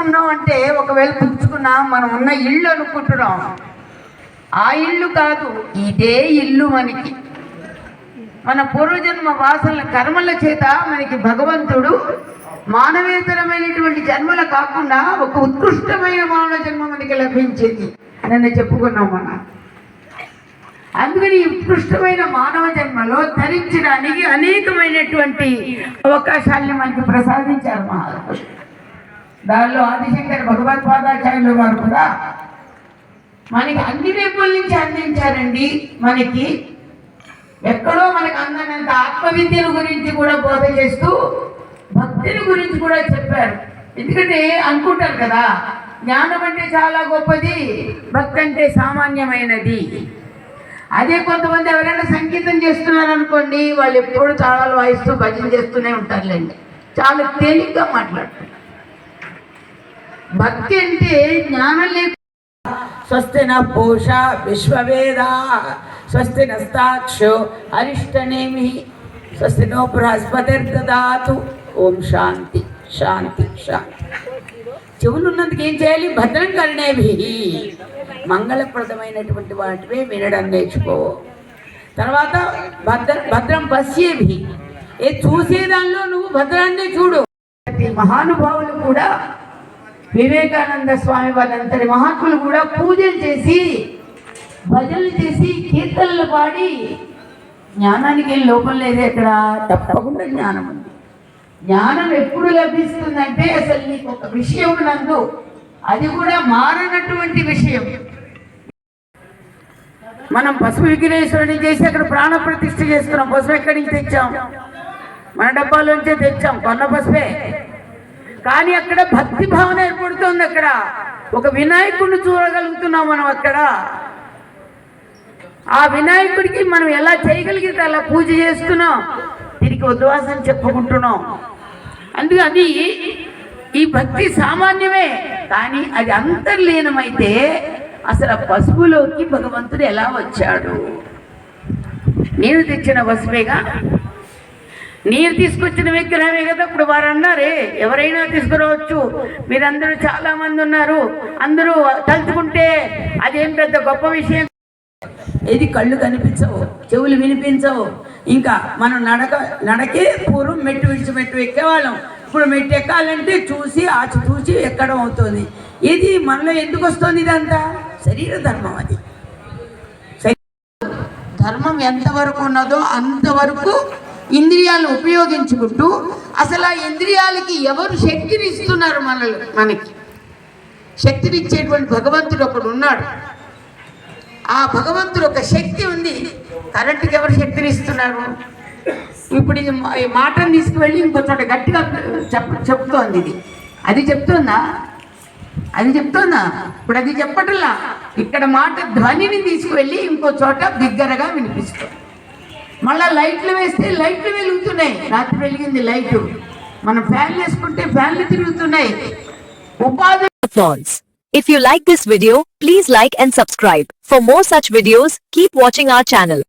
పుచ్చుకున్నాం అంటే ఒకవేళ పుచ్చుకున్నాం మనం ఉన్న ఇల్లు అనుకుంటున్నాం. ఆ ఇల్లు కాదు ఇదే ఇల్లు మనకి. మన పూర్వజన్మ వాసనల కర్మల చేత మనకి భగవంతుడు మానవేతరమైనటువంటి జన్మలు కాకుండా ఒక ఉత్కృష్టమైన మానవ జన్మ మనకి లభించింది అని చెప్పుకున్నాం మనం. అందుకని ఉత్కృష్టమైన మానవ జన్మలో ధరించడానికి అనేకమైనటువంటి అవకాశాల్ని మనకి ప్రసాదించారు మహాత్ములు దానిలో ఆదిశంకర్ భగవత్పాదాచార్యులు వారు కూడా మనకి అన్ని వైపుల నుంచి అందించారండి. మనకి ఎక్కడో మనకు అందనంత ఆత్మవిద్యల గురించి కూడా బోధ చేస్తూ భక్తిని గురించి కూడా చెప్పారు. ఎందుకంటే అనుకుంటారు కదా జ్ఞానం అంటే చాలా గొప్పది భక్తి అంటే సామాన్యమైనది. అదే కొంతమంది ఎవరైనా సంగీతం చేస్తున్నారు అనుకోండి వాళ్ళు ఎప్పుడు తాళాలు వాయిస్తూ భజన చేస్తూనే ఉంటారులేండి. చాలా తేలిగ్గా మాట్లాడుతారు. భక్తి అంటే జ్ఞానం లేక స్వస్తి న పూష విశ్వవేద స్వస్తి నస్తాక్షో అరిష్టనేమి స్వస్తి నో బృహస్పతిర్దాతు ఓం శాంతి శాంతి శాంతి. చెవులున్నందుకు ఏం చేయాలి? భద్రం కరణేవి మంగళప్రదమైనటువంటి వాటివే వినడం నేర్చుకో. తర్వాత భద్ర భద్రం పశ్యేవి ఏ చూసేదానిలో నువ్వు భద్రాన్నే చూడు. మహానుభావులు కూడా వివేకానంద స్వామి వాళ్ళంతటి మహాత్ములు కూడా పూజలు చేసి భజనలు చేసి కీర్తనలు పాడి జ్ఞానానికి ఏం లోపం లేదు ఎక్కడ తప్పకుండా జ్ఞానం ఉంది. జ్ఞానం ఎప్పుడు లభిస్తుందంటే అసలు నీకు ఒక విషయం నందు అది కూడా మారనటువంటి విషయం. మనం పసుపు విఘ్నేశ్వరుని చేసి అక్కడ ప్రాణ ప్రతిష్ఠ చేసుకున్నాం. పసుపు ఎక్కడి నుంచి తెచ్చాం? మన డబ్బాలోంచే తెచ్చాం. కొన్న పసుపే. కానీ అక్కడ భక్తి భావన ఏర్పడుతుంది అక్కడ. ఒక వినాయకుడిని చూడగలుగుతున్నాం మనం అక్కడ. ఆ వినాయకుడికి మనం ఎలా చేయగలిగితే అలా పూజ చేస్తున్నాం. దీనికి ఉద్వాసం చెప్పుకుంటున్నాం. అందుకే అది ఈ భక్తి సామాన్యమే కానీ అది అంతర్లీనమైతే అసలు ఆ పసుపులోకి భగవంతుడు ఎలా వచ్చాడు? నేను తెచ్చిన పసుపేగా? నీరు తీసుకొచ్చిన విగ్రహమే కదా ఇప్పుడు వారు అన్నారే ఎవరైనా తీసుకురావచ్చు. మీరందరూ చాలా మంది ఉన్నారు. అందరూ తలుచుకుంటే అదేం పెద్ద గొప్ప విషయం. ఇది కళ్ళు కనిపించవు చెవులు వినిపించవు. ఇంకా మనం నడక నడకే పూర్వం మెట్టు విడిచి మెట్టు ఎక్కేవాళ్ళం. ఇప్పుడు మెట్టు ఎక్కాలంటే చూసి ఆచి చూసి ఎక్కడం అవుతుంది. ఇది మనలో ఎందుకు వస్తుంది ఇదంతా? శరీర ధర్మం అది. ధర్మం ఎంతవరకు ఉన్నదో అంతవరకు ఇంద్రియాలను ఉపయోగించుకుంటూ అసలు ఆ ఇంద్రియాలకి ఎవరు శక్తిని ఇస్తున్నారు మనల్ని మనకి? శక్తినిచ్చేటువంటి భగవంతుడు ఒకడు ఉన్నాడు. ఆ భగవంతుడు ఒక శక్తి ఉంది. కరెంటుకి ఎవరు శక్తిని ఇస్తున్నారు ఇప్పుడు ఇది ఈ మాటను తీసుకువెళ్ళి ఇంకో చోట గట్టిగా చెప్ చెప్తోంది ఇది. అది చెప్తుందా? అది చెప్తుందా? ఇప్పుడు అది చెప్పటంలా. ఇక్కడ మాట ధ్వనిని తీసుకువెళ్ళి ఇంకో చోట బిగ్గరగా వినిపిస్తుంది. మళ్ళా లైట్లు వేస్తే లైట్లు వెలుగుతున్నాయి రాత్రి వెలిగింది లైటు మనం ఫ్యాన్ వేసుకుంటే ఫ్యాన్లు తిరుగుతున్నాయి ఉపాధి If you like this video, please like and subscribe. For more such videos, keep watching our channel.